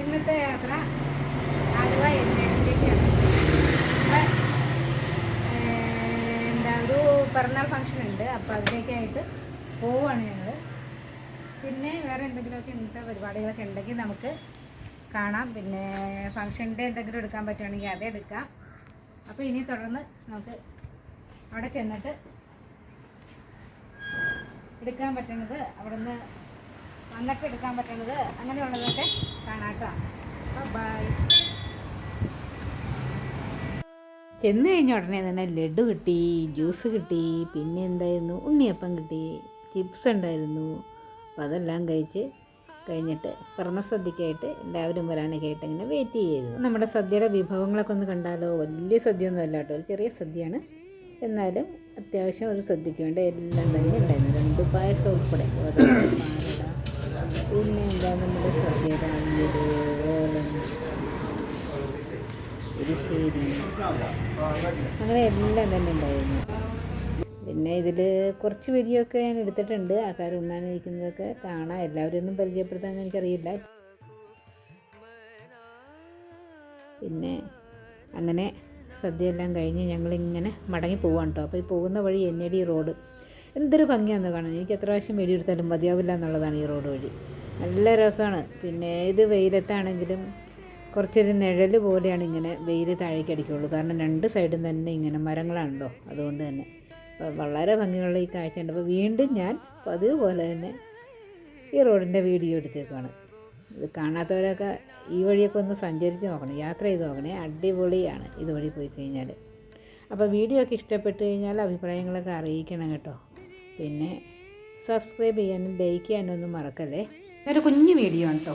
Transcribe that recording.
ഇന്നത്തെ യാത്ര ആലുവ എണ്ണയിലേക്കാണ് എന്താ ഒരു പിറന്നാൾ ഫംഗ്ഷൻ ഉണ്ട്. അപ്പോൾ അതിലേക്കായിട്ട് പോവുകയാണ് ഞങ്ങൾ പിന്നെ വേറെ എന്തെങ്കിലുമൊക്കെ ഇന്നത്തെ പരിപാടികളൊക്കെ ഉണ്ടെങ്കിൽ നമുക്ക് കാണാം. പിന്നെ ഫംഗ്ഷന്റെ എന്തെങ്കിലും എടുക്കാൻ പറ്റുകയാണെങ്കിൽ അതേ എടുക്കാം. അപ്പോൾ ഇനി തുടർന്ന് നമുക്ക് അവിടെ ചെന്നിട്ട് എടുക്കാൻ പറ്റുന്നത് അവിടുന്ന് വന്നിട്ട് എടുക്കാൻ പറ്റുന്നത് അങ്ങനെയുള്ളതൊക്കെ കാണാട്ടോ ബൈ ചെന്ന് കഴിഞ്ഞ ഉടനെ തന്നെ ലഡു കിട്ടി ജ്യൂസ് കിട്ടി പിന്നെ എന്തായിരുന്നു? ഉണ്ണിയപ്പം കിട്ടി ചിപ്സ് ഉണ്ടായിരുന്നു. അപ്പോൾ അതെല്ലാം കഴിച്ച് കഴിഞ്ഞിട്ട് പിറന്ന സദ്യക്കായിട്ട് എല്ലാവരും വരാനൊക്കെ ആയിട്ട് ഇങ്ങനെ വെയിറ്റ് ചെയ്തു നമ്മുടെ സദ്യയുടെ വിഭവങ്ങളൊക്കെ ഒന്ന് കണ്ടാലോ? വലിയ സദ്യയൊന്നും അല്ല കേട്ടോ. ഒരു ചെറിയ സദ്യയാണ്. എന്നാലും അത്യാവശ്യം ഒരു സദ്യക്ക് വേണ്ട എല്ലാം തന്നെ ഉണ്ടായിരുന്നു. രണ്ട് പായസം ഉൾപ്പെടെ. ഓരോ പിന്നെ എന്താ നമ്മുടെ ഓലം എരിശ്ശേരി അങ്ങനെ എല്ലാം തന്നെ ഉണ്ടായിരുന്നു. പിന്നെ ഇതിൽ കുറച്ച് വീഡിയോ ഒക്കെ ഞാൻ എടുത്തിട്ടുണ്ട്. ആൾക്കാർ ഉണ്ണാനിരിക്കുന്നതൊക്കെ കാണാം. എല്ലാവരും ഒന്നും പരിചയപ്പെടുത്താൻ എനിക്കറിയില്ല. പിന്നെ അങ്ങനെ സദ്യ എല്ലാം കഴിഞ്ഞ് ഞങ്ങളിങ്ങനെ മടങ്ങി പോവാണ് കേട്ടോ അപ്പോൾ ഈ പോകുന്ന വഴി എൻ റോഡ്. എന്തൊരു ഭംഗിയാണെന്ന് കാണാൻ. എനിക്ക് എത്ര പ്രാവശ്യം വീഡിയോ എടുത്താലും മതിയാവില്ല എന്നുള്ളതാണ് ഈ റോഡ് വഴി. നല്ല രസമാണ്. പിന്നെ ഇത് വെയിലത്താണെങ്കിലും കുറച്ചൊരു നിഴൽ പോലെയാണ് ഇങ്ങനെ വെയിൽ താഴേക്ക് അടിക്കുള്ളൂ. കാരണം രണ്ട് സൈഡും തന്നെ ഇങ്ങനെ മരങ്ങളാണല്ലോ. അതുകൊണ്ട് തന്നെ. അപ്പോൾ വളരെ ഭംഗിയുള്ള ഈ കാഴ്ചയുണ്ട്. അപ്പോൾ വീണ്ടും ഞാൻ അതുപോലെ തന്നെ ഈ റോഡിന്റെ വീഡിയോ എടുത്തേക്കാണ്. ഇത് കാണാത്തവരൊക്കെ ഈ വഴിയൊക്കെ ഒന്ന് സഞ്ചരിച്ച് നോക്കണം. യാത്ര ചെയ്ത് നോക്കണേ. അടിപൊളിയാണ് ഇതുവഴി പോയി കഴിഞ്ഞാൽ അപ്പോൾ വീഡിയോ ഒക്കെ ഇഷ്ടപ്പെട്ട് കഴിഞ്ഞാൽ അഭിപ്രായങ്ങളൊക്കെ അറിയിക്കണം കേട്ടോ. പിന്നെ സബ്സ്ക്രൈബ് ചെയ്യാനും ലൈക്ക് ചെയ്യാനും ഒന്നും മറക്കല്ലേ? ഒരു കുഞ്ഞു വീഡിയോ ആണ് കേട്ടോ